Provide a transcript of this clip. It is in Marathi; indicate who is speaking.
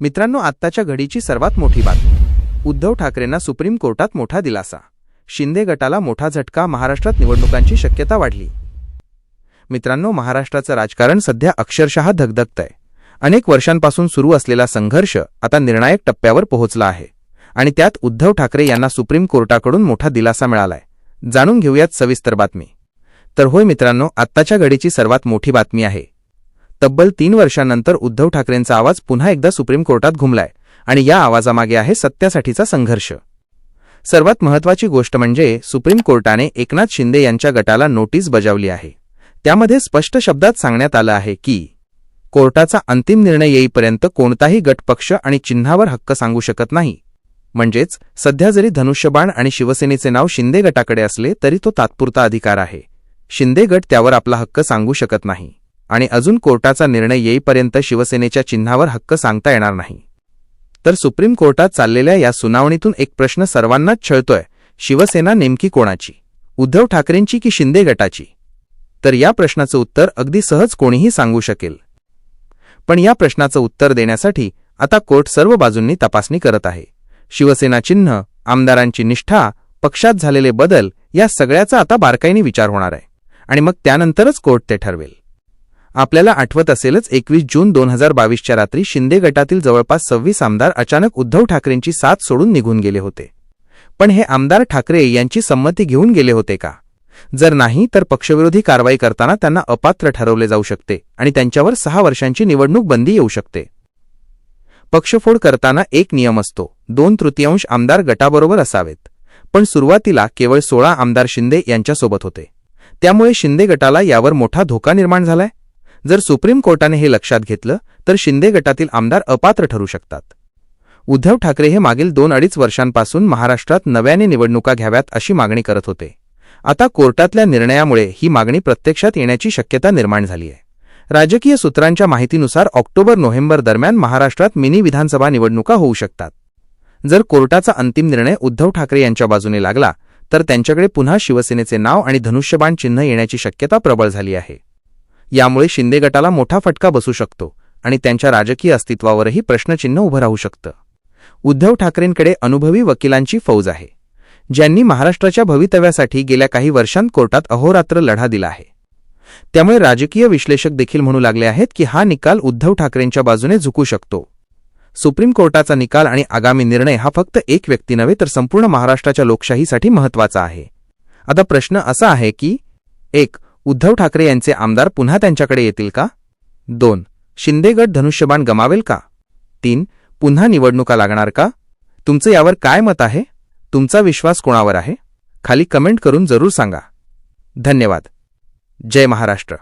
Speaker 1: मित्रांनो आत्ताच्या घडीची सर्वात मोठी बातमी. उद्धव ठाकरेंना सुप्रीम कोर्टात मोठा दिलासा. शिंदे गटाला मोठा झटका महाराष्ट्रात निवडणुकांची शक्यता वाढली. मित्रांनो महाराष्ट्राचं राजकारण सध्या अक्षरशः धगधगतंय. अनेक वर्षांपासून सुरू असलेला संघर्ष आता निर्णायक टप्प्यावर पोहोचला आहे. आणि त्यात उद्धव ठाकरे यांना सुप्रीम कोर्टाकडून मोठा दिलासा मिळालाय. जाणून घेऊयात सविस्तर बातमी. तर होय मित्रांनो आत्ताच्या घडीची सर्वात मोठी बातमी आहे. तब्बल तीन वर्षांनंतर उद्धव ठाकरेंचा आवाज पुन्हा एकदा सुप्रीम कोर्टात घुमलाय आणि या आवाजामागे आहे सत्यासाठीचा संघर्ष. सर्वात महत्वाची गोष्ट म्हणजे सुप्रीम कोर्टाने एकनाथ शिंदे यांच्या गटाला नोटीस बजावली आहे. त्यामध्ये स्पष्ट शब्दात सांगण्यात आलं आहे की कोर्टाचा अंतिम निर्णय येईपर्यंत कोणताही गटपक्ष आणि चिन्हावर हक्क सांगू शकत नाही. म्हणजेच सध्या जरी धनुष्यबाण आणि शिवसेनेचे नाव शिंदे गटाकडे असले तरी तो तात्पुरता अधिकार आहे. शिंदे गट त्यावर आपला हक्क सांगू शकत नाही. आणि अजून कोर्टाचा निर्णय येईपर्यंत शिवसेनेच्या चिन्हावर हक्क सांगता येणार नाही. तर सुप्रीम कोर्टात चाललेल्या या सुनावणीतून एक प्रश्न सर्वांनाच छळतोय शिवसेना नेमकी कोणाची? उद्धव ठाकरेंची की शिंदे गटाची? तर या प्रश्नाचं उत्तर अगदी सहज कोणीही सांगू शकेल. पण या प्रश्नाचं उत्तर देण्यासाठी आता कोर्ट सर्व बाजूंनी तपासणी करत आहे. शिवसेना चिन्ह आमदारांची निष्ठा पक्षात झालेले बदल या सगळ्याचा आता बारकाईने विचार होणार आहे. आणि मग त्यानंतरच कोर्ट ते ठरवेल. आपल्याला आठवत असेलच एकवीस जून दोन हजार बावीसच्या रात्री शिंदे गटातील जवळपास सव्वीस आमदार अचानक उद्धव ठाकरेंची साथ सोडून निघून गेले होते. पण हे आमदार ठाकरे यांची संमती घेऊन गेले होते का? जर नाही तर पक्षविरोधी कारवाई करताना त्यांना अपात्र ठरवले जाऊ शकते आणि त्यांच्यावर सहा वर्षांची निवडणूक बंदी येऊ शकते. पक्षफोड करताना एक नियम असतो दोन तृतीयांश आमदार गटाबरोबर असावेत. पण सुरुवातीला केवळ सोळा आमदार शिंदे यांच्यासोबत होते. त्यामुळे शिंदे गटाला यावर मोठा धोका निर्माण झालाय? जर सुप्रीम कोर्टाने हे लक्षात घेतलं तर शिंदे गटातील आमदार अपात्र ठरू शकतात. उद्धव ठाकरे हे मागील दोन अडीच वर्षांपासून महाराष्ट्रात नव्याने निवडणुका घ्याव्यात अशी मागणी करत होते. आता कोर्टातल्या निर्णयामुळे ही मागणी प्रत्यक्षात येण्याची शक्यता निर्माण झाली आहे. राजकीय सूत्रांच्या माहितीनुसार ऑक्टोबर नोव्हेंबर दरम्यान महाराष्ट्रात मिनी विधानसभा निवडणुका होऊ शकतात. जर कोर्टाचा अंतिम निर्णय उद्धव ठाकरे यांच्या बाजूने लागला तर त्यांच्याकडे पुन्हा शिवसेनेचे नाव आणि धनुष्यबाण चिन्ह येण्याची शक्यता प्रबळ झाली आहे. यामुळे शिंदे गटाला मोठा फटका बसू शकतो आणि त्यांच्या राजकीय अस्तित्वावरही प्रश्नचिन्ह उभं राहू शकतं. उद्धव ठाकरेंकडे अनुभवी वकिलांची फौज आहे ज्यांनी महाराष्ट्राच्या भवितव्यासाठी गेल्या काही वर्षांत कोर्टात अहोरात्र लढा दिला आहे. त्यामुळे राजकीय विश्लेषक देखील म्हणू लागले आहेत की हा निकाल उद्धव ठाकरेंच्या बाजूने झुकू शकतो. सुप्रीम कोर्टाचा निकाल आणि आगामी निर्णय हा फक्त एक व्यक्ती नव्हे तर संपूर्ण महाराष्ट्राच्या लोकशाहीसाठी महत्त्वाचा आहे. आता प्रश्न असा आहे की एक उद्धव ठाकरे यांचे आमदार पुन्हा त्यांच्याकडे येतील का? दोन. शिंदेगड धनुष्यबाण गमावेल का? तीन. पुन्हा निवडणुका लागणार का? तुमचं यावर काय मत आहे? तुमचा विश्वास कोणावर आहे? खाली कमेंट करून जरूर सांगा. धन्यवाद. जय महाराष्ट्र.